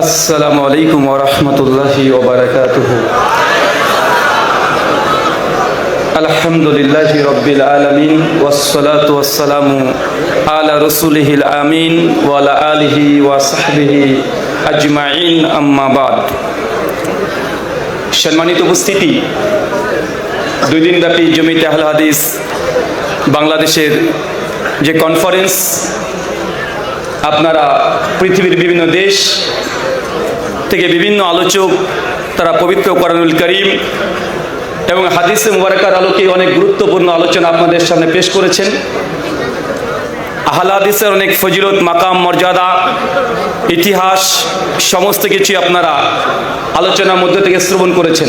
আসসালামু আলাইকুম ওরহমতুল্লাহি ওবরাকাতুহ আলহামদুলিল্লাহি রব্বিল আলামিন, ওয়াসসালাতু ওয়াসসালামু আলা রাসূলিহিল আমিন ওয়া আলা আলিহি ওয়া সাহবিহি আজমাইন, আম্মা বাদ। সম্মানিত উপস্থিতি, দুই দিনব্যাপী জমিতে আহল হাদিস বাংলাদেশের যে কনফারেন্স আপনারা পৃথিবীর বিভিন্ন দেশ থেকে বিভিন্ন আলোচক, তারা পবিত্র কোরআনুল করিম এবং হাদিসে মুবারকার আলোকে অনেক গুরুত্বপূর্ণ আলোচনা আপনাদের সামনে পেশ করেছেন। আহলা হাদিসের অনেক ফজিলত, মাকাম, মর্যাদা, ইতিহাস, সমস্ত কিছু আপনারা আলোচনার মধ্যে থেকে শ্রবণ করেছেন।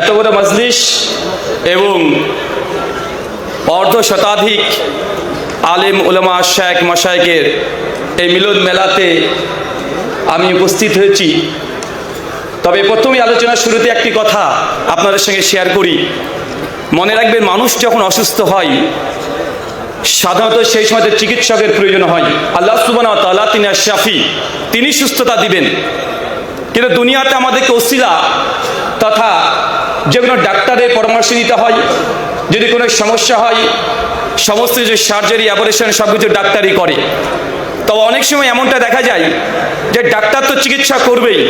এত বড় মজলিস এবং অর্ধ শতাধিক আলেম, উলামা শেখ মশাইকের এই মিলন মেলাতে আমি উপস্থিত হয়েছি। তবে প্রথমে আলোচনার শুরুতে একটি কথা আপনাদের সঙ্গে শেয়ার করি। মনে রাখবেন, মানুষ যখন অসুস্থ হয়, সাধারণত সেই সময় চিকিৎসকের প্রয়োজন হয়। আল্লাহ সুবান তাল্লাহ তিনি শাফি, তিনি সুস্থতা দিবেন। কিন্তু দুনিয়াতে আমাদেরকে অসিলা তথা যে কোনো ডাক্তারের পরামর্শ নিতে হয়। যদি কোনো সমস্যা হয়, সমস্ত যে সার্জারি অপারেশন সব কিছু ডাক্তারই করে। তবে অনেক সময় এমনটা দেখা যায় যে ডাক্তার তো চিকিৎসা করবেই,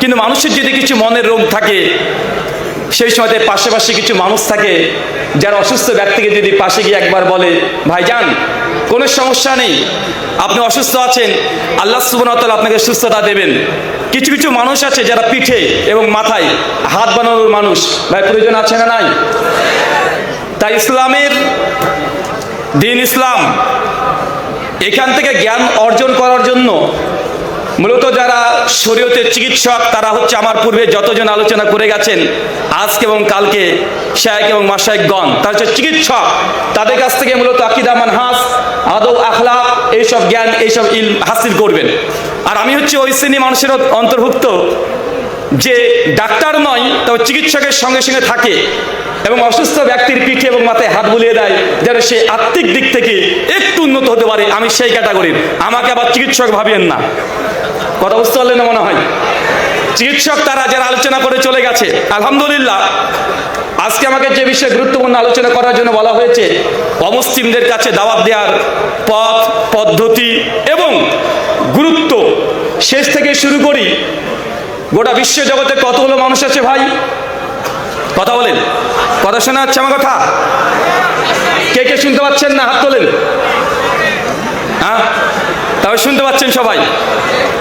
কিন্তু মানুষের যদি কিছু মনের রোগ থাকে সেই সময়তে পাশাপাশি কিছু মানুষ থাকে যারা অসুস্থ ব্যক্তিকে যদি পাশে গিয়ে একবার বলে, ভাইজান, কোনো সমস্যা নেই, আপনি অসুস্থ আছেন, আল্লাহ সুবনতল আপনাকে সুস্থতা দেবেন। কিছু কিছু মানুষ আছে যারা পিঠে এবং মাথায় হাত বানানোর মানুষ। ভাই, প্রয়োজন আছে না নাই? তাই ইসলামের দিন ইসলাম, এখান থেকে জ্ঞান অর্জন করার জন্য মূলত যারা শরীয়তের চিকিৎসক, তারা হচ্ছে আমার পূর্বে যতজন আলোচনা করে গেছেন, আজকে এবং কালকে শায়েক এবং মাসায়কগণ তারা হচ্ছে চিকিৎসক। তাদের কাছ থেকে মূলত আকিদা মানহাস আদব, আখলাক, এইসব জ্ঞান, এইসব ইল হাসিল করবেন। আর আমি হচ্ছে ওই শ্রেণি মানুষের অন্তর্ভুক্ত। যে ডাক্তার নয় তবে চিকিৎসকের সঙ্গে সঙ্গে থাকে এবং অসুস্থ ব্যক্তির পিঠে এবং মাথায় হাত বুলিয়ে দেয়, যেন সে আত্মিক দিক থেকে একটু উন্নত হতে পারে, আমি সেই ক্যাটাগরির। আমাকে আবার চিকিৎসক ভাবিয়েন না। কথা বুঝতে পারলেন না মনে হয়? চিকিৎসক তারা যারা আলোচনা করে চলে গেছে, আলহামদুলিল্লাহ। আজকে আমাকে যে বিষয়ে গুরুত্বপূর্ণ আলোচনা করার জন্য বলা হয়েছে, অমুসলিমদের কাছে দাওয়াত দেওয়ার পথ, পদ্ধতি এবং গুরুত্ব। শেষ থেকে শুরু করি গোটা বিশ্ব জগতে কতগুলো মানুষ আছে ভাই? কথা বলেন। কথা শোনা যাচ্ছে আমার কথা? কে কে শুনতে পাচ্ছেন না? হাত তোলেন। হ্যাঁ? তবে শুনতে পাচ্ছেন সবাই।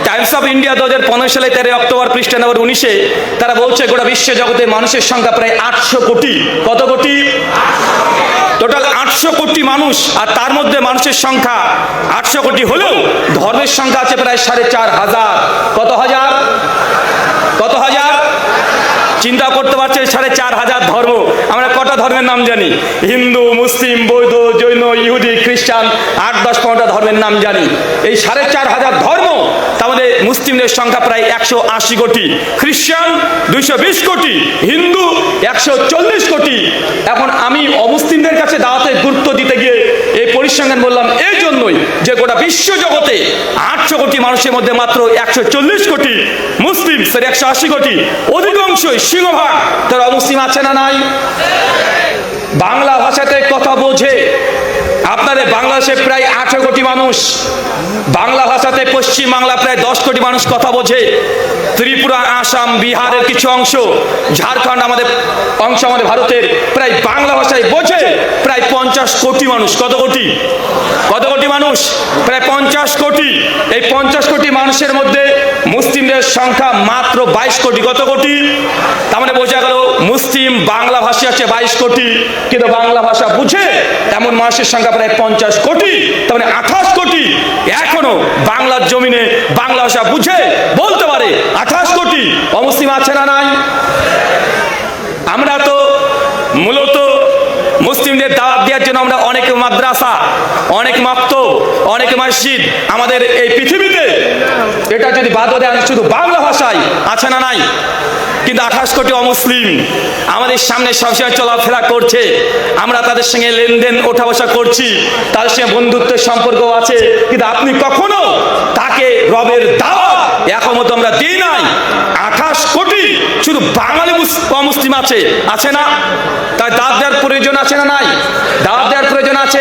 টাইমস অফ ইন্ডিয়া দু হাজার পনেরো সালে তেরোই অক্টোবর, পৃষ্ঠা নম্বর উনিশে, তারা বলছে গোটা বিশ্ব জগতে মানুষের সংখ্যা প্রায় আটশো কোটি। কত কোটি? টোটাল আটশো কোটি মানুষ, আর তার মধ্যে মানুষের সংখ্যা আটশো কোটি হলেও ধর্মের সংখ্যা আছে প্রায় সাড়ে চার হাজার কত হাজার। কত হাজার? চিন্তা করতে পারছে সাড়ে চার হাজার ধর্ম। আমরা কটা ধর্মের নাম জানি? হিন্দু, মুসলিম, বৌদ্ধ, জৈন, ইহুদি, খ্রিস্টান, আট, দশ, পনেরোটা ধর্মের নাম জানি। এই সাড়ে চার হাজার ধর্ম, তাহলে মুসলিমদের সংখ্যা প্রায় একশো আশি কোটি। খ্রিস্টান, দুইশো বিশ কোটি। হিন্দু, একশো চল্লিশ কোটি। এখন আমি অমুসলিমদের কাছে দাওয়াতের গুরুত্ব দিতে গিয়ে পরিসংখ্যান বললাম, এই জন্যই যে গোটা বিশ্ব জগতে আটশো কোটি মানুষের মধ্যে মাত্র একশো চল্লিশ কোটি মুসলিম স্যার একশো আশি কোটি। অধিকাংশই সিংহভাগ। তারা অমুসলিম আছে না নাই? বাংলা ভাষাতে কথা বোঝে। আপনাদের বাংলাদেশে প্রায় আঠারো কোটি মানুষ, বাংলা ভাষাতে পশ্চিম বাংলা প্রায় দশ কোটি মানুষ কথা বোঝে ত্রিপুরা, আসাম, বিহারের কিছু অংশ, ঝাড়খণ্ড আমাদের অংশ আমাদের ভারতের প্রায় বাংলা ভাষায় বোঝে প্রায় পঞ্চাশ কোটি মানুষ, কত কোটি? কত কোটি মানুষ? প্রায় পঞ্চাশ কোটি। এই পঞ্চাশ কোটি মানুষের মধ্যে মুসলিমদের সংখ্যা মাত্র বাইশ কোটি, কত কোটি? তার মানে বোঝা গেল মুসলিম বাংলা ভাষী আছে বাইশ কোটি। কিন্তু বাংলা ভাষা বুঝে এমন মানুষের সংখ্যা প্রায় পঞ্চাশ কোটি তার মানে আঠাশ কোটি। এখনও বাংলার জমিনে বাংলা ভাষা বুঝে বলতে পারে আঠাশ কোটি। অমুসলিম আছে না নাই? আমরা তো মূলত মুসলিমদের দাওয়াত দেওয়ার জন্য আমরা অনেক মাদ্রাসা, অনেক মাক্ত অনেক মসজিদ আমাদের এই পৃথিবীতে। এটা যদি বাদ দেন, শুধু বাংলা ভাষায় আছে না নাই? কিন্তু আঠাশ কোটি অমুসলিম আমাদের সামনে সবসময় চলাফেরা করছে। আমরা তাদের সঙ্গে লেনদেন ওঠা বসা করছি। তাদের সঙ্গে বন্ধুত্বের সম্পর্ক আছে। কিন্তু আপনি কখনো তাকে রবের দাওয়াত এখন আমরা দিই নাই। শুধু বাঙালি মুস- মুসলিম আছে আছে না? তাই দাঁত দেওয়ার প্রয়োজন আছে না নাই? দাঁত দেওয়ার প্রয়োজন আছে।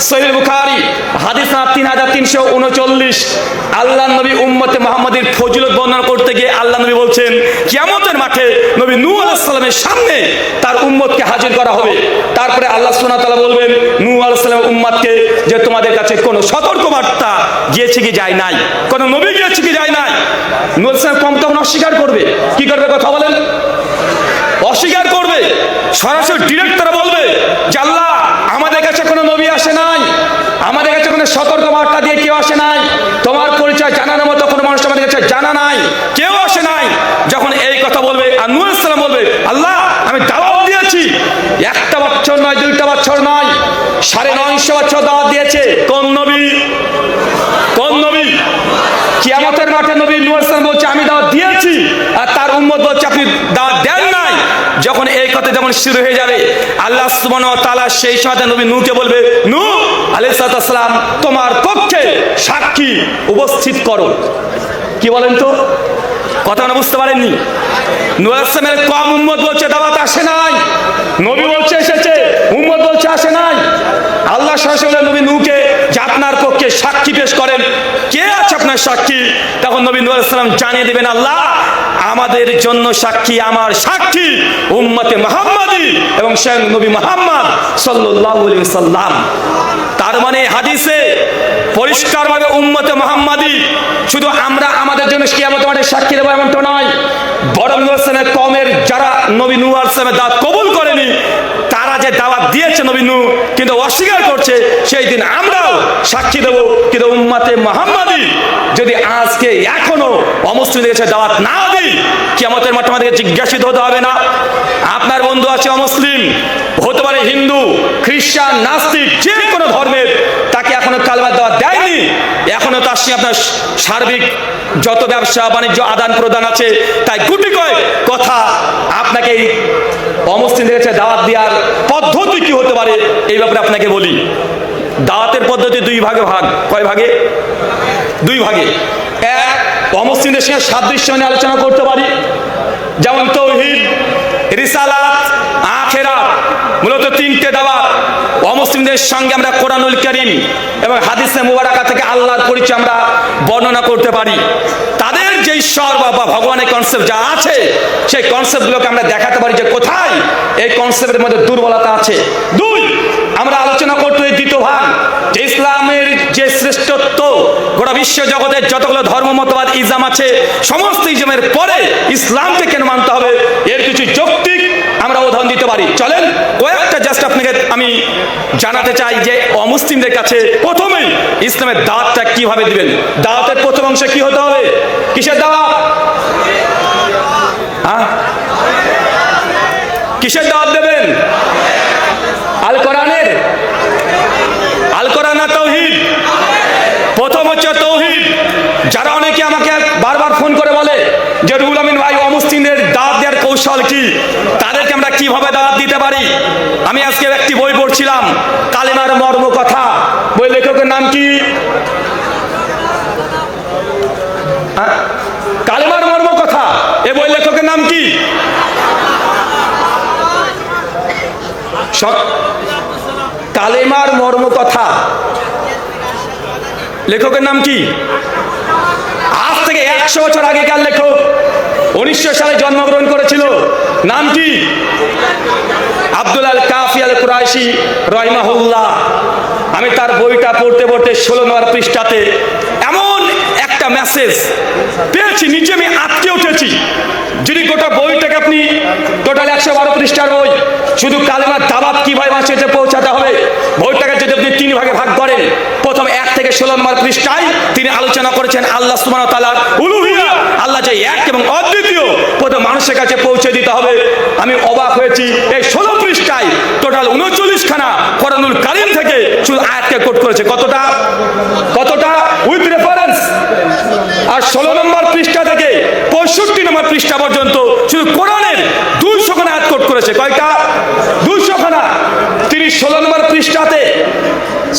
সহিল বুখারি, হাদিস না তিন হাজার তিনশো উনচল্লিশ। আল্লাহ নবী উম্মতে মোহাম্মদের ফজিলত বর্ণনা করতে গিয়ে আল্লাহ নবী বলছেন, কিয়ামতের মাঠে নবী নূ আলাইসাল্লামের সামনে তার উম্মতকে হাজির করা হবে। তারপরে আল্লাহ ওয়া তাআলা বলবেন নূ আলাইসাল্লামের উম্মতকে যে তোমাদের কাছে কোনো সতর্ক বার্তা গিয়েছে কি যায় নাই? কোনো নবী গিয়েছে কি যায় নাই নূ কম তখন অস্বীকার করবে। কি করবে কথা বলেন? অস্বীকার করবে। সরাসরি ডিরেক্ট তারা বলবে যে আমাদের কাছে কোনো নবী আসে নাই। আমাদের কাছে কোনো সতর্ক বার্তা দিয়ে কেউ আসে নাই। তোমার পরিচয় জানানোর মতো কোনো মানুষ আমাদের কাছে জানা নাই। কেউ আসে নাই। যখন এই কথা বলবে আর নূর ইসলাম বলবে, আল্লাহ, আমি দাওয়াত দিয়েছি। একটা বছর নয়, দুইটা বছর নয়, সাড়ে নয়শো বছর দাওয়াত দিয়েছে। কোন নবী কিয়ামতের মাঠে নবী ইসলাম বলছে, আমি দাওয়াত দিয়েছি আর তার উম্মত বলছে, আপনি দাওয়াত দেন নাই। যখন এই কথা যখন শুরু হয়ে যাবে, আল্লাহ সুবহানাহু ওয়া তাআলা সেই সময় নবী নূকে বলবে নূ আলাইহিস সালাম, তোমার পক্ষে সাক্ষী উপস্থিত করো। কি বলেন তো? কথা না বুঝতে পারেননি? নূর ইসলামের কম উম্মত বলছে, দাওয়াত আসে নাই। নবী বলছে, এসেছে। উম্মত বলছে, আসে নাই। আল্লাহ শাসনের নবী নুকে যে আপনার পক্ষে সাক্ষী পেশ করেন। কে আছে আপনার সাক্ষী? তখন নবী নুয়ালাম জানিয়ে দেবেন, আল্লাহ, আমাদের জন্য সাক্ষী আমার সাক্ষী উম্মতে মোহাম্মদী এবং স্বয়ং নবী মোহাম্মদ আলাইহি সাল্লাম তার মানে হাদিসে পরিষ্কারভাবে উম্মতে মোহাম্মদী। শুধু আমরা আমাদের জন্য কিয়ামত মাঠে সাক্ষী দেবো এমনটা নয়। বরং নূর ইসলামের কমের যারা নবী নূর ইসলামের দাওয়াত কবুল করেনি, তারা যে দাওয়াত দিয়েছে নবী কিন্তু অস্বীকার করছে, সেই দিন আমরাও সাক্ষী দেবো। কিন্তু উম্মাতে মোহাম্মদী যদি আজকে এখনও অমুসলিমদের কাছে দাওয়াত না দিই, কিয়ামতের মাঠে আমাদেরকে জিজ্ঞাসিত হতে হবে না। আপনার বন্ধু আছে অমুসলিম, হতে পারে হিন্দু, খ্রিস্টান, নাস্তিক, যে কোনো ধর্মের, তাকে এখনও কালমার দেওয়া দেয়নি সঙ্গে আপনার সার্বিক যত ব্যবসা বাণিজ্য আদান প্রদান আছে, তাই গুটি কয়েক কথা আপনাকে এই অমুসলিমদের দাওয়াত দেওয়ার পদ্ধতি কি হতে পারে, এই ব্যাপারে আপনাকে বলি। দাওয়াতের পদ্ধতি দুই ভাগে ভাগ। কয় ভাগে? দুই ভাগে। এক অমুসলিমদের সঙ্গে সাদৃশ্য নিয়ে আলোচনা করতে পারি। যেমন তৌহিদ, রিসালাত, আখেরাত। মূলত তিনটে দাওয়াত। অমুসলিমদের সঙ্গে আমরা কোরআনুল করিম এবং হাদিসে মুবারাকা থেকে আল্লাহর পরিচয় আমরা বর্ণনা করতে পারি। তাদের যে ঈশ্বর বা ভগবানের কনসেপ্ট যা আছে, সেই কনসেপ্টগুলোকে আমরা দেখাতে পারি যে কোথায় এই কনসেপ্টের মধ্যে দুর্বলতা আছে। দুই, আমরা আলোচনা করতে দ্বিতীয় ভাগ, যে ইসলামের যে শ্রেষ্ঠত্ব, গোটা বিশ্ব জগতের যতগুলো ধর্ম মতবাদ ইসলাম আছে, সমস্ত ইজামের পরে ইসলামকে কেন মানতে হবে? এর কিছু যৌক্তিক আমরা উদাহরণ দিতে পারি। চলেন, কয়েকটা জাস্ট আপনাকে আমি জানাতে চাই যে অমুসলিমদের কাছে প্রথমেই ইসলামের দাওয়াতটা কীভাবে দিবেন? দাওয়াতের প্রথম অংশ কি হতে হবে? কিসের হ্যাঁ কিসের দাওয়াত দেবেন? আল কোরআনের? আল কোরআন তৌহিদ? প্রথম হচ্ছে তৌহিদ। যারা অনেকে আমাকে বারবার ফোন করে বলে যে রুহুল আমিন ভাই অমুসলিমদের দাওয়াত দেওয়ার কৌশল কি? তাদেরকে আমরা কীভাবে দাওয়াত দিতে পারি? আমি আজকে একটি বই পড়ছিলাম, কালেমার মর্ম কথা। বই লেখকের নাম কি? হ্যাঁ? কালেমার মর্ম কথা। এ বই লেখকের নাম কি? কালেমার মর্ম কথা। লেখকের নাম কি? আজ থেকে একশো বছর আগেকার লেখক। উনিশশো সালে জন্মগ্রহণ করেছিল। নাম কি আব্দুল আল কাফি কুরাইশি আমি তার বইটা পড়তে পড়তে ষোলো নম্বর পৃষ্ঠাতে এমন একটা মেসেজ পেয়েছি, নিচে আমি আটকে উঠেছি। যদি গোটা বইটাকে আপনি টোটাল একশো বারো পৃষ্ঠার বই, শুধু কালেমার দাবাত কীভাবে মানুষের পৌঁছাতে হবে, বইটাকে যদি আপনি তিন ভাগে ভাগ করেন, প্রথম এক থেকে ষোলো নম্বর পৃষ্ঠায় তিনি আলোচনা করেছেন, আল্লাহ সুমান তালার উলুহিয়া যে এক এবং অদ্বিতীয় প্রথম মানুষের কাছে পৌঁছে দিতে হবে। আমি অবাক হয়েছি, এই ষোলো পৃষ্ঠায় টোটাল উনচল্লিশ খানা কোরআনুল কারিম থেকে শুধু আয়াতকে কোট করেছে। কতটা? কতটা? উইথ রেফারেন্স আর ষোলো নম্বর পৃষ্ঠা থেকে পঁয়ষট্টি নম্বর পৃষ্ঠা পর্যন্ত শুধু কোরআনের দুইশো খানা আয়াত কোট করেছে। কয়টা? দুইশো খানা তিনি ষোলো নম্বর পৃষ্ঠাতে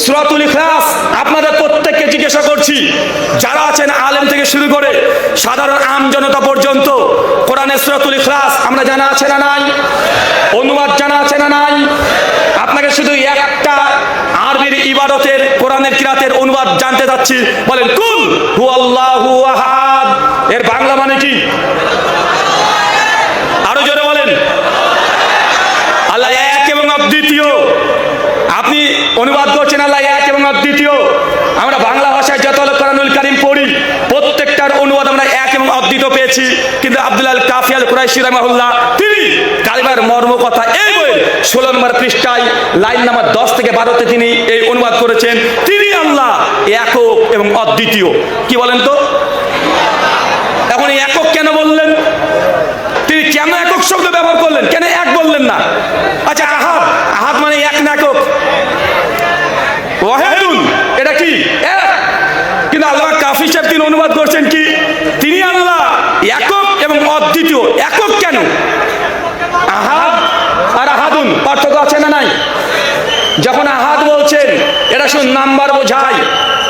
সুরাতুল ইখলাস আপনাদের প্রত্যেককে জিজ্ঞাসা করছি, যারা আছেন আলেম থেকে শুরু করে সাধারণ আম জনতা পর্যন্ত, কোরআনের সুরাতুল ইখলাস আমরা জানা আছে না নাই? অনুবাদ জানা আছে না নাই? আপনাকে শুধু একটা আরবির ইবাদতের, কোরআনের কিরাতের অনুবাদ জানতে চাচ্ছি। বলেন, কুল হু আল্লাহু এর বাংলা মানে কি আরও জোরে বলেন আল্লাহ এক এবং অদ্বিতীয় আপনি অনুবাদ করছেন আল্লাহ, এক এবং অদ্বিতীয় আমরা বাংলা ভাষায় যত কোরআনুল কারিম পড়ি, প্রত্যেকটার অনুবাদ আমরা এক এবং অদ্বিতীয় পেয়েছি। কিন্তু আব্দুল আল কাফি কুরাইশি রহমাহুল্লাহ, তিনি কালিমার মর্ম কথা এই বইয়ের ষোলো নম্বর পৃষ্ঠায়, লাইন নাম্বার দশ থেকে বারোতে তিনি এই অনুবাদ করেছেন। তিনি আল্লাহ একক এবং অদ্বিতীয়। কি বলেন তো? এখন একক কেন বললেন? তিনি কেন একক শব্দ ব্যবহার করলেন? কেন এক বললেন না? আচ্ছা আহাদ আহাদ মানে এক না একক ওয়াহেদুন, এটা কি? এক। কিন্তু আল্লাহ কাফি সাহেব তিনি অনুবাদ করছেন কি? তিনি আল্লাহ একক এবং অদ্বিতীয়। একক কেন? আহাদ আর আহাদুন, পার্থক্য আছে না নাই? যখন আহাদ বলছেন, এটা শুধু নাম্বার বোঝায়।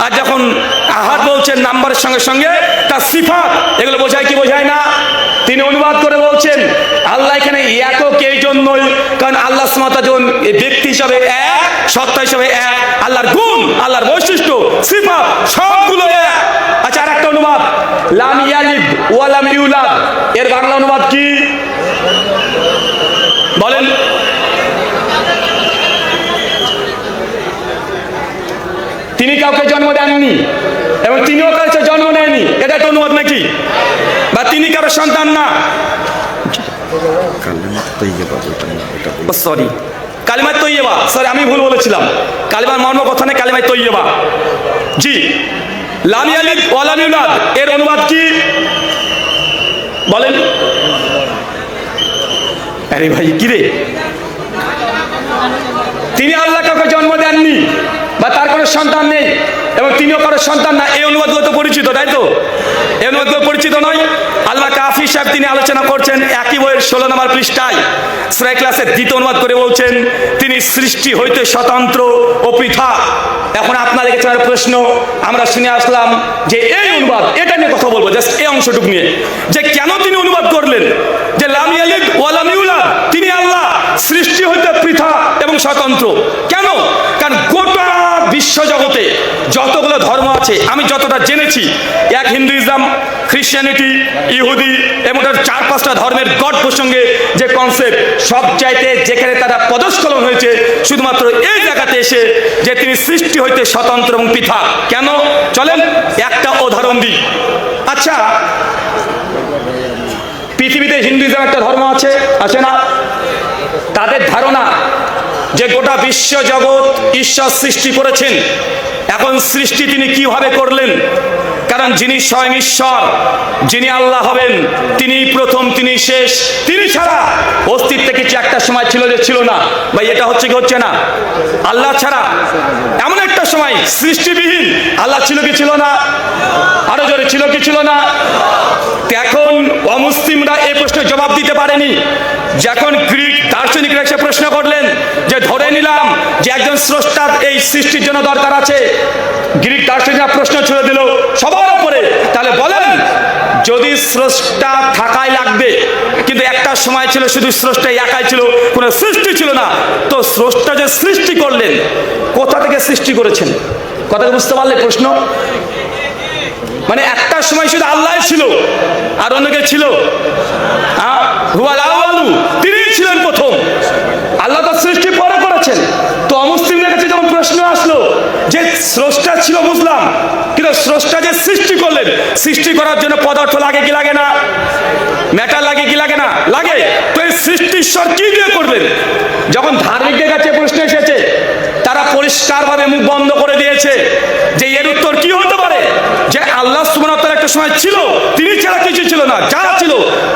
আর যখন আহাদ বলছেন নাম্বারের সঙ্গে সঙ্গে তার সিফাত, এগুলো বোঝায় কি বোঝায় না? তিনি অনুবাদ করে বলছেন, আল্লাহ এখানে একক এই জন্যই কারণ আল্লাহ সুমাতা যখন ব্যক্তি হিসাবে এক, সত্তা হিসাবে এক, আল্লাহর গুণ, আল্লাহর বৈশিষ্ট্য, সিফাত, সবগুলো এক। আচ্ছা আর একটা অনুবাদ, লাম ইয়ালিদ ওয়ালাম ইউলাদ। এর বাংলা অনুবাদ কি? বলেন। তিনি কাউকে জন্ম দেননি, এবং তিনিও কাউকে জন্ম নেয়নি। এটা একটা অনুবাদ নাকি? তিনি কারও সন্তান না। সরি কালিমায় তৈয়বা। সরি আমি ভুল বলেছিলাম। কালিমার মর্ম কথা নেই কালিমায় তৈয়বা। জি। লামি আলিদ ওয়ালামিউলাদ এর অনুবাদ কি? বলেন। আরে ভাই কি রে? তিনি আল্লাহ কাউকে জন্ম দেননি বা তার কোনো সন্তান নেই। এবং তিনিও কারও সন্তান না, এই অনুবাদগুলো তো পরিচিত, তাই তো? এই অনুবাদগুলো পরিচিত নয়। আল্লাহ কাফি সাহেব তিনি আলোচনা করছেন, একই বইয়ের ষোলো নম্বর পৃষ্ঠায় শ্রেয় ক্লাসের দ্বিতীয় অনুবাদ করে বলছেন, তিনি সৃষ্টি হইতে স্বতন্ত্র ও পৃথক এখন আপনাদের কাছে আমার প্রশ্ন, আমরা শুনে আসলাম যে এই অনুবাদ, এটা নিয়ে কথা বলব, জাস্ট এই অংশটুকু নিয়ে। যে কেন তিনি অনুবাদ করলেন? যে লামি আলিদ ওয়ালামিউলা তিনি আল্লাহ সৃষ্টি হইতে পৃথা এবং স্বতন্ত্র। কেন? কারণ গোটা বিশ্ব জগতে যতগুলো ধর্ম আছে, আমি যতটা জেনেছি, এক হিন্দুইজম, খ্রিস্টানিটি, ইহুদি, এবং তার চার পাঁচটা ধর্মের গড প্রসঙ্গে যে কনসেপ্ট সব চাইতে যেখানে তারা পদস্খলন হয়েছে, শুধুমাত্র এই জায়গাতে এসে যে তিনি সৃষ্টি হইতে স্বতন্ত্র এবং পৃথক। কেন? চলেন একটা উদাহরণ দিই। আচ্ছা পৃথিবীতে হিন্দুইজম একটা ধর্ম আছে আছে না? তাদের ধারণা যে গোটা বিশ্ব জগৎ ঈশ্বর সৃষ্টি করেছেন এখন সৃষ্টি তিনি কীভাবে করলেন? কারণ যিনি স্বয়ং ঈশ্বর, যিনি আল্লাহ হবেন তিনি প্রথম তিনি শেষ তিনি ছাড়া। অস্তিত্বে কিছু একটা সময় ছিল যে ছিল না। ভাই, এটা হচ্ছে কি হচ্ছে না? আল্লাহ ছাড়া এমন একটা সময় সৃষ্টিবিহীন আল্লাহ ছিল কি ছিল না? আরও জোরে, ছিল কি ছিল না? এখন অমুসলিমরা এই প্রশ্নের জবাব দিতে পারেনি। যখন গ্রিক দার্শনিকরা এসে প্রশ্ন করলেন যে ধরে নিলাম যে একজন স্রষ্টার এই সৃষ্টির জন্য দরকার আছে। গ্রিক দার্শনিকরা প্রশ্ন ছুড়ে দিল সবার উপরে। তাহলে বলেন, যদি স্রষ্টা থাকাই লাগবে, কিন্তু একটা সময় ছিল শুধু স্রষ্টা একাই ছিল, কোনো সৃষ্টি ছিল না, তো স্রষ্টা যে সৃষ্টি করলেন, কোথা থেকে সৃষ্টি করেছেন? কথা বুঝতে পারলে প্রশ্ন? মানে একটা সময় শুধু আল্লাহ ছিল, আর অন্য কেউ ছিল? হ্যাঁ? হুয়াল ছিলেন প্রথম। আল্লাহ তো সৃষ্টি পরে করেছেন। তো অমুসলিমদের কাছে যখন প্রশ্ন আসলো, যে স্রষ্টা ছিল বুঝলাম কিন্তু স্রষ্টা যে সৃষ্টি সৃষ্টি করার জন্য পদার্থ লাগে কি লাগে না? ম্যাটার লাগে কি লাগে না? লাগে। তো এই সৃষ্টি ঈশ্বর কি দিয়ে করবেন? যখন ধার্মিকদের কাছে প্রশ্ন এসেছে, তারা পরিষ্কারভাবে মুখ বন্ধ করে দিয়েছে যে এর উত্তর কি হতে পারে? যে আল্লাহ সুবহানাহু একটা সময় ছিল, তিনি ছাড়া কিছু ছিল না। যা ছিল,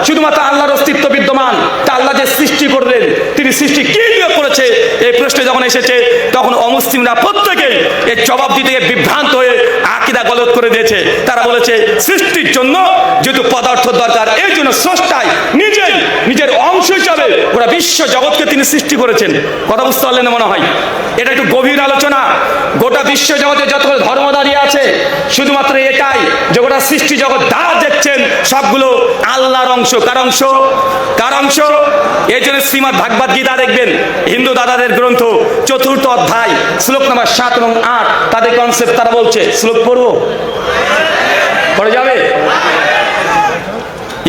শুধুমাত্র আল্লাহর অস্তিত্ব বিদ্যমান, তা আল্লাহ যে সৃষ্টি করলেন, তিনি সৃষ্টি কি দিয়ে করেছে, এই প্রশ্ন যখন এসেছে, তখন অমুসলিমরা প্রত্যেকেই এর জবাব দিতে বিভ্রান্ত হয়ে আকিদা গলত করে দিয়েছে। তারা বলেছে, সৃষ্টির জন্য যেহেতু পদার্থ দরকার, এই জন্য স্রষ্টায় নিজেই নিজের অংশ হিসাবে ওরা বিশ্ব জগৎকে তিনি সৃষ্টি করেছেন। কথা বুঝতে পারলেন মনে হয়? এটা একটু গভীর আলোচনা। গোটা বিশ্ব জগতে যতগুলো ধর্ম দাঁড়িয়ে আছে, শুধুমাত্র এটাই যে গোটা সৃষ্টি জগৎ যা দেখছেন, সবগুলো আল্লাহর অংশ। কার অংশ? কার অংশ? এই জন্য শ্রীমদ ভাগবত গীতা দেখবেন, হিন্দু দাদাদের গ্রন্থ, চতুর্থ অধ্যায়, শ্লোক নম্বর সাত এবং আট, তাদের কনসেপ্ট তারা বলছে। শ্লোক পড়ব? পড়ে যাবে?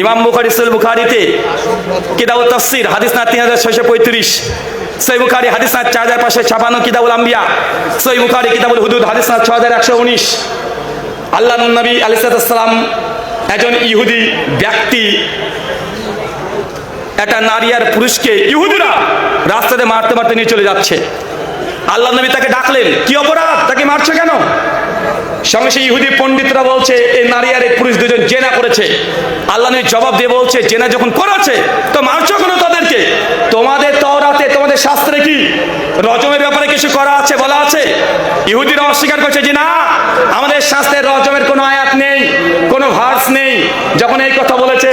ইমাম বুখারি সৈল বুখারিতে কিতাবুল তফসির, হাদিস না তিন হাজার ছয়শো পঁয়ত্রিশ। সই বুখারি, হাদিস না চার হাজার পাঁচশো ছাপান্ন কিতাবুল আম্বিয়া। সই বুখারি, কিতাবুল হুদুদ, হাদিস না ছ হাজার একশো উনিশ। আল্লাহ নবী আলিসাল্লাম একজন ইহুদি ব্যক্তি, একটা নারী আর পুরুষকে ইহুদিরা রাস্তাতে মারতে মারতে নিয়ে চলে যাচ্ছে। আল্লাহ নবী তাকে ডাকলেন, কি অপরাধ? তাকে মারছো কেন? সঙ্গে সেই ইহুদি পণ্ডিতরা বলছে এই নারী আর এই পুরুষ দুজন জেনা করেছে। আল্লাহ নবী জবাব দিয়ে বলছে, জেনা যখন করেছে, তো মারছো কেন তাদেরকে? তোমাদের তওরাতে তোমাদের শাস্ত্রে কি? রজমের ব্যাপারে কিছু করা আছে, বলা আছে? ইহুদিরা অস্বীকার করছে যে না, আমাদের শাস্ত্রে রজমের কোনো আয়াত নেই, কোনো ভার্স নেই। যখন এই কথা বলেছে,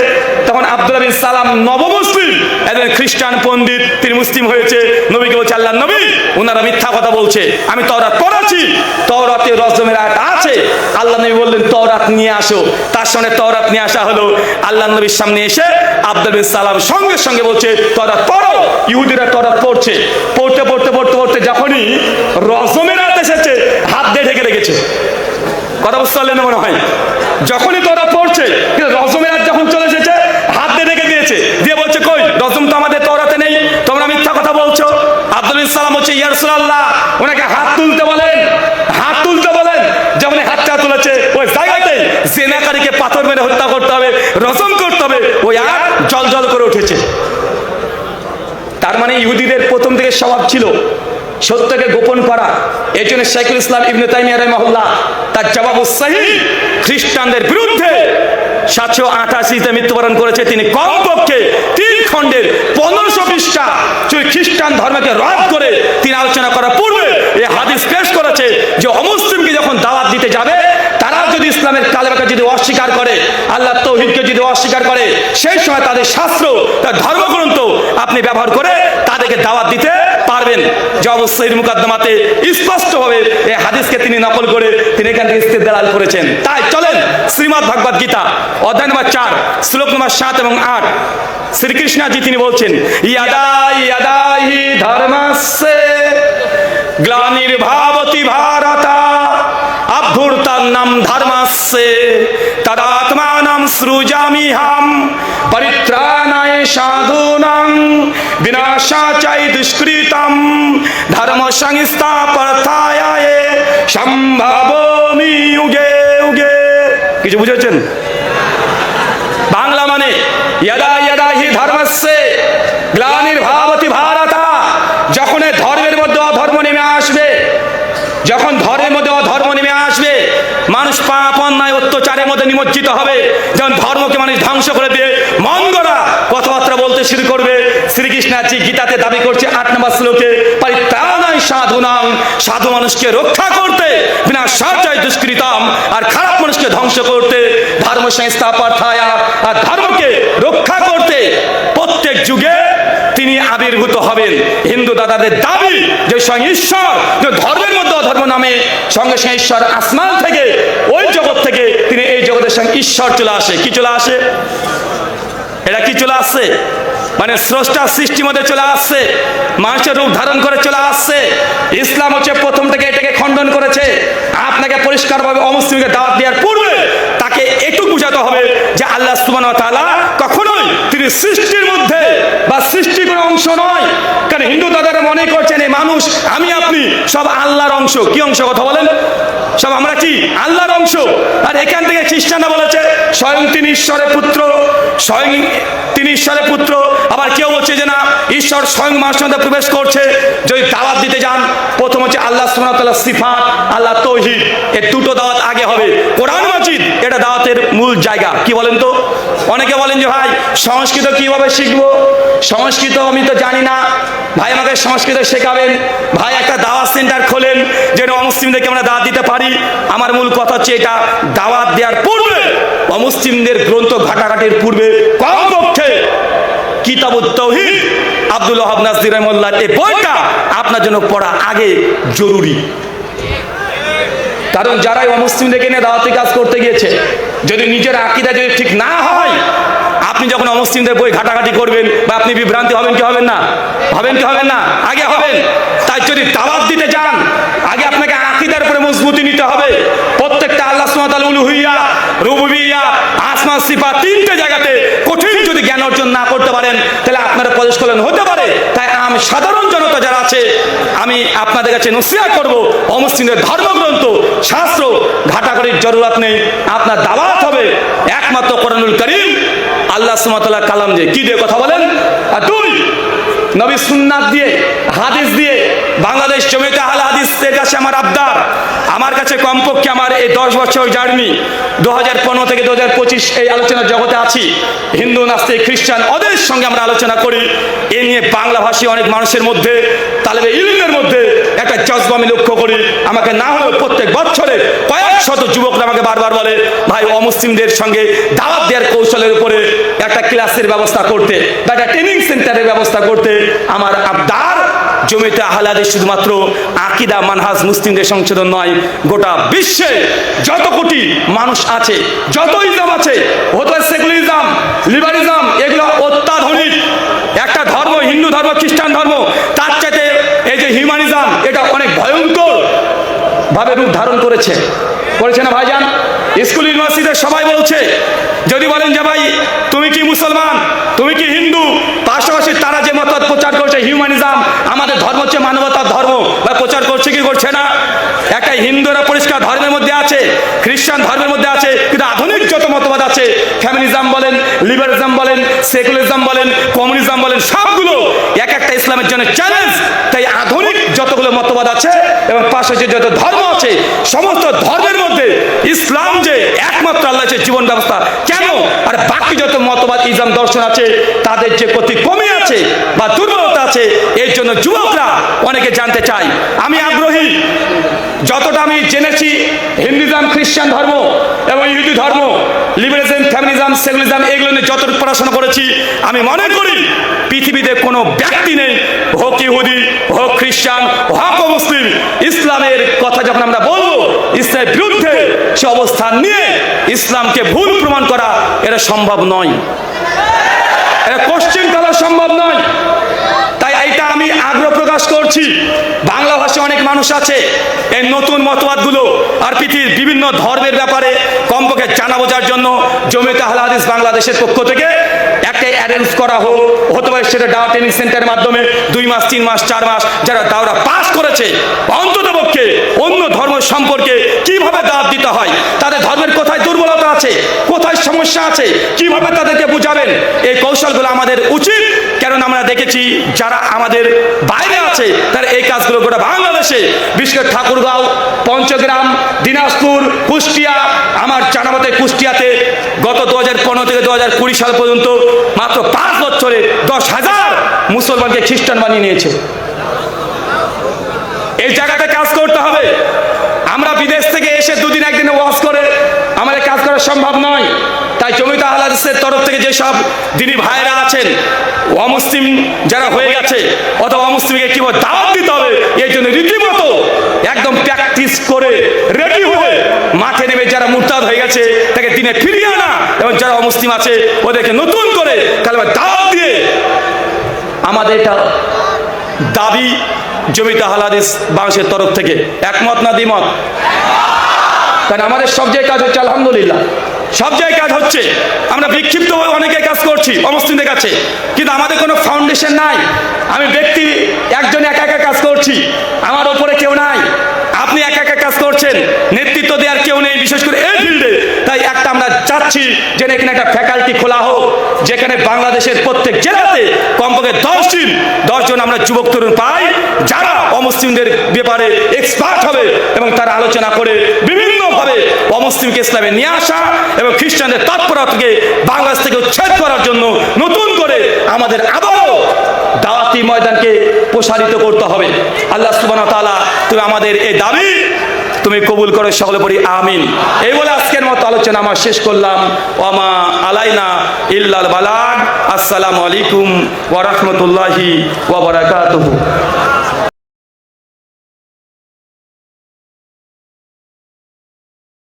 তখন আব্দুল বিন সালাম নবমুসলিম, একজন খ্রিস্টান পণ্ডিত, তিনি মুসলিম হয়েছে, নবীকে বলছে আল্লাহ নবী? ওনারা মিথ্যা কথা বলছে। আমি তওরাত পড়াচ্ছি, তওরাতে রজমের আয়াত আছে। আল্লাহ নবী বললেন, তওরাত নিয়ে আসো। তার সঙ্গে তওরাত নিয়ে আসা হলো। আল্লাহ নবীর সামনে এসে আব্দুল বিন সালাম সঙ্গে সঙ্গে বলছে, তওরাত পড়ো। ইহুদিরা তওরাত পড়ছে, পড়তে পড়তে পড়তে পড়তে যখনই রজমের আয়াত এসেছে, হাত দিয়ে ঢেকে রেখেছে। কথা বুঝতে পারলেন মনে হয়? যখনই তোরা পড়ছে রজমের আয়াত যখন চলে এসেছে, হাত দিয়ে রেখে দিয়েছে। দিয়ে বলছে, কই, রজম তো আমাদের তোরাতে নেই, তোমরা মিথ্যা কথা বলছো। আব্দুল ইসলাম হচ্ছে ইয়ারসুল্লাহ ওনাকে হাত তুলতে বলেন, হাত তুলতে বলেন। যেমন হাতটা তুলেছে, ওই জায়গাতে জেনাকারীকে পাথর মেরে হত্যা করতে হবে, রজম করতে হবে, ওই আর জল জল করে উঠেছে। মানে ইহুদিদের প্রথম থেকে স্বভাব ছিল সত্যকে গোপন করা। এই জন্য শেখুল ইসলাম ইবনে তাইমিয়া রহমাহুল্লাহ তার জবাব উৎসাহী খ্রিস্টানদের বিরুদ্ধে সাতশো আঠাশিতে মৃত্যুবরণ করেছে। তিনি কমপক্ষে তিন খণ্ডের পনেরোশো পৃষ্ঠা খ্রিস্টান ধর্মকে রদ করে তিনি আলোচনা করার পূর্বে এই হাদিস পেশ করেছে যে অমুসলিমকে যখন দাওয়াত দিতে যাবে তারা যদি ইসলামের কালেমাকে যদি অস্বীকার করে, আল্লাহ তৌহিদকে যদি অস্বীকার করে, সেই সময় তাদের শাস্ত্র, তার ধর্মগ্রন্থ আপনি ব্যবহার করে তাদেরকে দাওয়াত দিতে পারবেন। যে অবশ্যই মুকদ্দমাতে স্পষ্টভাবে এই হাদিসকে তিনি নকল করে তিনি এখান থেকে ইস্তেদাল করেছেন। তাই চলেন শ্রীমদ ভাগবত গীতা, অধ্যায় নম্বর চার, শ্লোক নম্বর সাত এবং আট। শ্রীকৃষ্ণজি তিনি বলছেন, ইয়াদাই ইয়াদাহি ধর্মস্যে গ্লানির্ভাবতি ভারতা অভ্যুর্তান্নাম ধর্মস্যে তদাত্মানাম সৃজামিহাম পরিত্রাণায় সাধূনাং বিনাশাচাই দুষ্কৃতম ধর্ম সংস্থাপর্থায় সম্ভবমি যুগে যুগে কিছু বুঝেছেন বাংলা মানে यदा यदा হি ধর্মস্যে গ্লানির্ভাবতি ভারতা যখন এ ধর্মের মধ্যে অধর্ম নেমে আসবে যখন ধর্মের মধ্যে অধর্ম নেমে আসবে মানুষ পাপ অন্যায় অত্যাচারের মধ্যে নিমজ্জিত হবে। যখন ধর্মকে মানুষ ধ্বংস করে দিয়ে মঙ্গরা কথাবার্তা বলতে শুরু করবে। শ্রীকৃষ্ণাজি গীতাতে দাবি করছে আট নম্বর শ্লোকে, পরিত্রাণায় সাধুনাং, সাধু মানুষকে রক্ষা করতে, বিনা সাজায় দুষ্কৃতম, আর খারাপ মানুষকে ধ্বংস করতে, ধর্ম সংস্থা পাঠায়া আর ধর্মকে রক্ষা করতে প্রত্যেক যুগে তিনি আবির্ভূত হবেন। হিন্দু দাদাদের দাবি যে স্বয়ং ঈশ্বর, যে ধর্মের মধ্যে অধর্ম নামে, সঙ্গে সঙ্গে ঈশ্বর আসমান থেকে ওই জগৎ থেকে জগতের সঙ্গে ঈশ্বর চলে আসে? কি চলে আসে? এটা কি চলে আসছে? মানে স্রষ্টা সৃষ্টি মধ্যে চলে আসছে, মানুষের রূপ ধারণ করে চলে আসছে। ইসলাম হচ্ছে প্রথম থেকে এটাকে খণ্ডন করেছে। আপনাকে পরিষ্কারভাবে অমুসলিমকে দাওয়াত দেওয়ার পূর্বে তাকে একটু বুঝাতে হবে যে আল্লাহ সুবান তালা কখনোই তিনি সৃষ্টির মধ্যে বা সৃষ্টির কোনো অংশ নয়। কারণ হিন্দু দাদারা মনে করছেন, এই মানুষ, আমি আপনি, সব আল্লাহর অংশ। কি অংশ কথা বলেন? সব আমরা কি? আল্লাহর অংশ। আর এখান থেকে খ্রিস্টানরা বলেছে, স্বয়ং তিনি ঈশ্বরের পুত্র, স্বয়ং তিনি ঈশ্বরের পুত্র। আবার কেউ বলছে যে, না, ঈশ্বর স্বয়ং মানুষের প্রবেশ করছে। যদি দাওয়াত দিতে যান, প্রথম হচ্ছে আল্লাহ সুবহানাহু সিফাত, আল্লাহ তৌহিদ। এর দুটো দাওয়াত আগে হবে। কোরআন মাজিদ, এটা দাওয়াতের মূল জায়গা। কি বলেন তো? অনেকে বলেন যে ভাই, সংস্কৃত কীভাবে শিখব? সংস্কৃত আমি তো জানি না। ভাই আমাকে সংস্কৃত শেখাবেন। ভাই একটা দাওয়াত সেন্টার খোলেন, যেন অমুসলিমদেরকে আমরা দাওয়াত দিতে পারি। আমার মূল কথা হচ্ছে এটা, দাওয়াত দেওয়ার পূর্বে অমুসলিমদের গ্রন্থ ঘাটাঘাটির পূর্বে কমপক্ষে কিতাবুত তৌহিদ, আব্দুল ওহাব নাজদির রহমুল্লাহ এই বইটা আপনার জন্য পড়া আগে জরুরি। কারণ যারাই অমুসলিমদেরকে নিয়ে দাওয়াতি কাজ করতে গিয়েছে, যদি নিজের আকিদা যদি ঠিক না হয়, আপনি যখন অমুসলিমদের বই ঘাটাঘাটি করবেন বা আপনি বিভ্রান্তি হবেন কি হবেন না? হবেন কি হবেন না? আগে হবেন। তাই যদি দাওয়াত দিতে যান আগে আপনাকে আকিদার উপরে মজবুতি নিতে হবে। প্রত্যেকটা আল্লাহ সুমাতাল উলুহিয়া, রুবুবিয়া, আসমান সিফা তিনটে জায়গাতে কঠিন যদি জ্ঞান অর্জন না করতে পারেন, তাহলে আপনারা প্রদেশ হতে পারে। তাই সাধারণ জনতা যারা আছে, আমি আপনাদের কাছে নসিয়া করব অমুসলিমদের ধর্মগ্রন্থ, শাস্ত্র, ঘাটাঘাটির জরুরাত নেই, আপনার দাওয়াত হবে একমাত্র করানুল করিম। আল্লাহ সুমাতাল্লাহ কালাম যে কি দিয়ে কথা বলেন? আর দুই নবী সুন্নাত দিয়ে, হাদিস দিয়ে, বাংলাদেশ জমিতে আহলে হাদিসের কাছে আমার আবদার। আমার কাছে কমপক্ষে আমার এই দশ বছর জার্নি দু হাজার পনেরো থেকে দু হাজার পঁচিশ এই আলোচনার জগতে আছি। হিন্দু, নাস্তিক, খ্রিস্টান, ওদের সঙ্গে আমরা আলোচনা করি। এ নিয়ে বাংলাভাষী অনেক মানুষের মধ্যে, তালেবে ইলিমের মধ্যে একটা জজবা আমি লক্ষ্য করি। আমাকে না হলেও প্রত্যেক বছরে কয়েক শত যুবকরা আমাকে বারবার বলে, ভাই, অমুসলিমদের সঙ্গে দাওয়াত দেওয়ার কৌশলের উপরে একটা ক্লাসের ব্যবস্থা করতে, বা একটা ট্রেনিং সেন্টারের ব্যবস্থা করতে আমার আবদার জমিতে আহলাদে শুধুমাত্র আকিদা মানহাজ মুসলিমদের সংশোধন নয়, গোটা বিশ্বে যত কোটি মানুষ আছে, যত ইসলাম আছে, হতো সেকুলারিজম লিবারিজম এগুলো অত্যাধুনিক। একটা ধর্ম, হিন্দু ধর্ম, খ্রিস্টান ধর্ম, তার যে হিউম্যানিজম, এটা অনেক ভয়ঙ্কর ভাবে রূপ ধারণ করেছে। করেছে না ভাইজান? স্কুল, ইউনিভার্সিটিতে সবাই বলছে, যদি বলেন যে ভাই, তুমি কি মুসলমান? তুমি কি হিন্দু? পাশাপাশি তারা যে মত প্রচার করছে, হিউম্যানিজম, আমাদের ধর্ম হচ্ছে মানবতার ধর্ম। বা প্রচার করছে কি করছে না? একটা হিন্দুরা পরিষ্কার ধর্মের মধ্যে আছে, খ্রিস্টান ধর্মের মধ্যে আছে, কিন্তু আধুনিক যত মতবাদ আছে, ফ্যামিলিজম বলেন লিবারিজম বলেন, সেকুলারিজম বলেন, কমিউনিজম বলেন, সবগুলো এক একটা ইসলামের জন্য চ্যালেঞ্জ। যতগুলো মতবাদ আছে এবং পাশাপাশি যত ধর্ম আছে, সমস্ত ধর্মের মধ্যে ইসলাম যে একমাত্র আল্লাহ যে জীবন ব্যবস্থা। কেন? আর বাকি যত মতবাদ, ইসলাম দর্শন আছে, তাদের যে প্রতি কমে আছে বা দুর্বলতা আছে, এর জন্য যুবকরা অনেকে জানতে চায়। আমি আগ্রহী। যতটা আমি জেনেছি, হিন্দুইজম, খ্রিস্টান ধর্ম এবং ইহুদি ধর্ম লিবারেশন ফ্যামিলিজম, সেকুলারিজম, এগুলো নিয়ে যত পড়াশোনা করেছি, আমি মনে করি পৃথিবীতে কোনো ব্যক্তি নেই, হোক ইহুদি, হোক খ্রিস্টান হক মুসলিম ইসলামের কথা যখন আমরা বলব, ইসলামের বিরুদ্ধে সে অবস্থান নিয়ে ইসলামকে ভুল প্রমাণ করা এটা সম্ভব নয়। এটা কোশ্চেন করা সম্ভব নয়। তাই এটা আমি আগ্রহ প্রকাশ করছি। অনেক মানুষ আছে। এই নতুন মতবাদগুলো আর পৃথিবীর বিভিন্ন ধর্মের ব্যাপারে কমপক্ষে জানা বোঝার জন্য জমিতে হাদিস বাংলাদেশের পক্ষ থেকে একটা অ্যারেঞ্জ করা হোক, হতে পারে সেটা ডাওয়া ট্রেনিং সেন্টারের মাধ্যমে দুই মাস, তিন মাস, চার মাস যারা দাওরা পাস করেছে, অন্তত পক্ষে অন্য ধর্ম সম্পর্কে কীভাবে দাওয়াত দিতে হয়? তাদের ধর্মের কোথায় দুর্বলতা আছে? কোথায় সমস্যা আছে? কীভাবে তাদেরকে বুঝাবেন? এই কৌশলগুলো আমাদের উচিত। কারণ আমরা দেখেছি, যারা আমাদের বাইরে আছে, তারা এই কাজগুলো গোটা বাংলাদেশে। বিশেষ করে ঠাকুরগাঁও, পঞ্চগ্রাম, দিনাজপুর, কুষ্টিয়া। আমার জানামতে কুষ্টিয়াতে গত দু হাজার পনেরো থেকে দু হাজার কুড়ি সাল পর্যন্ত মাত্র পাঁচ বছরে দশ হাজার মুসলমানকে খ্রিস্টান বানিয়ে নিয়েছে। এই জায়গাতে কাজ করতে হবে। আমরা বিদেশ থেকে এসে দুদিন একদিনে ওয়াজ করে, আমাদের কাজ করা সম্ভব নয়। তাই জমিতে আহলাদেশের তরফ থেকে যেসব দিনী ভাইরা আছেন, অমুসলিম যারা হয়ে গেছে, অথবা অমুসলিমকে কীভাবে দাওয়াত দিতে হবে, এই জন্য রীতিমতো একদম প্র্যাকটিস করে রেডি হয়ে মাঠে নেমে যারা মুরতাদ হয়ে গেছে, তাকে দিনে ফিরিয়ে আনা এবং যারা অমুসলিম আছে, ওদেরকে নতুন করে কালে দাওয়াত দিয়ে, আমাদের এটা দাবি জমিতে হালাদিস বাংলাদেশের তরফ থেকে। একমত না দ্বিমত? কারণ আমাদের সব জায়গায় কাজ হচ্ছে আলহামদুলিল্লাহ। সব জায়গায় কাজ হচ্ছে, আমরা বিক্ষিপ্ত হয়ে অনেকে কাজ করছি, অমুসলিমদের কাছে। কিন্তু আমাদের কোনো ফাউন্ডেশন নাই। আমি ব্যক্তি, একজন একা একা কাজ করছি, আমার ওপরে কেউ নাই। আপনি একা একা কাজ করছেন, নেতৃত্ব দেওয়ার কেউ নেই বিশেষ করে এই ফিল্ডে তাই একটা আমরা চাচ্ছি যে এখানে একটা ফ্যাকাল্টি খোলা হোক, যেখানে বাংলাদেশের প্রত্যেক জেলাতে কমপক্ষে দশ দিন দশজন আমরা যুবক তরুণ পাই, যারা অমুসলিমদের ব্যাপারে এক্সপার্ট হবে এবং তারা আলোচনা করে বিভিন্নভাবে অমুসলিমকে ইসলামে নিয়ে আসা এবং খ্রিস্টানদের তৎপরতাকে বাংলাদেশ থেকে উচ্ছেদ করার জন্য নতুন করে আমাদের আবারও দাওয়াতি ময়দানকে প্রসারিত করতে হবে। আল্লাহ সুবান তালা তুমি আমাদের এই দাবি তুমি কবুল করো, সকলে পড়ি, আমিন। এই বলে আজকের মতো আলোচনা আমার শেষ করলাম। ওমা আলাইনা ইল্লাল বালাগ। আসসালামু আলাইকুম ওয়া রাহমাতুল্লাহি ওয়া বারাকাতুহু।